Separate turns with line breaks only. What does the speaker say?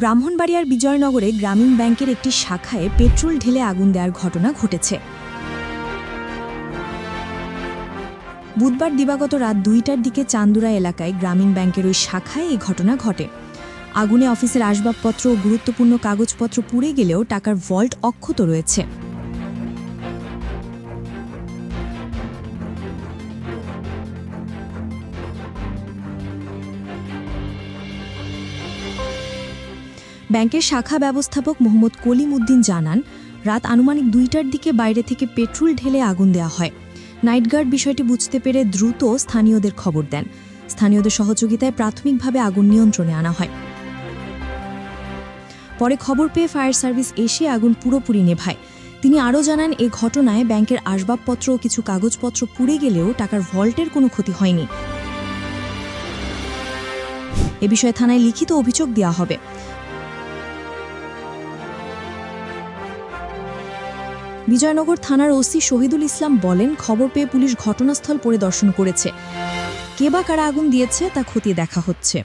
ব্রাহ্মণবাড়িয়ার বিজয়নগরে গ্রামীণ ব্যাংকের একটি শাখায় পেট্রোল ঢেলে আগুন দেওয়ার ঘটনা ঘটেছে। বুধবার দিবাগত রাত দুইটার দিকে চান্দুরা এলাকায় গ্রামীণ ব্যাংকের ওই শাখায় এই ঘটনা ঘটে। আগুনে অফিসের আসবাবপত্র ও গুরুত্বপূর্ণ কাগজপত্র পুড়ে গেলেও টাকার ভল্ট অক্ষত রয়েছে। ব্যাংকের শাখা ব্যবস্থাপক মোহাম্মদ কলিম উদ্দিন জানান, রাত আনুমানিক দুইটার দিকে বাইরে থেকে পেট্রোল ঢেলে আগুন দেওয়া হয়। নাইট গার্ড বিষয়টি বুঝতে পেরে দ্রুত স্থানীয়দের খবর দেন। স্থানীয়দের সহযোগিতায় প্রাথমিকভাবে আগুন নিয়ন্ত্রণে আনা হয়। পরে খবর পেয়ে ফায়ার সার্ভিস এসে আগুন পুরোপুরি নেভায়। তিনি আরও জানান, এ ঘটনায় ব্যাংকের আসবাবপত্র ও কিছু কাগজপত্র পুড়ে গেলেও টাকার ভল্টের কোনো ক্ষতি হয়নি। এ বিষয়ে থানায় লিখিত অভিযোগ দেওয়া হবে। বিজয়নগর থানার ওসি শহীদুল ইসলাম বলেন, খবর পেয়ে পুলিশ ঘটনাস্থল পরিদর্শন করেছে। কে বা কারা আগুন দিয়েছে তা খতিয়ে দেখা হচ্ছে।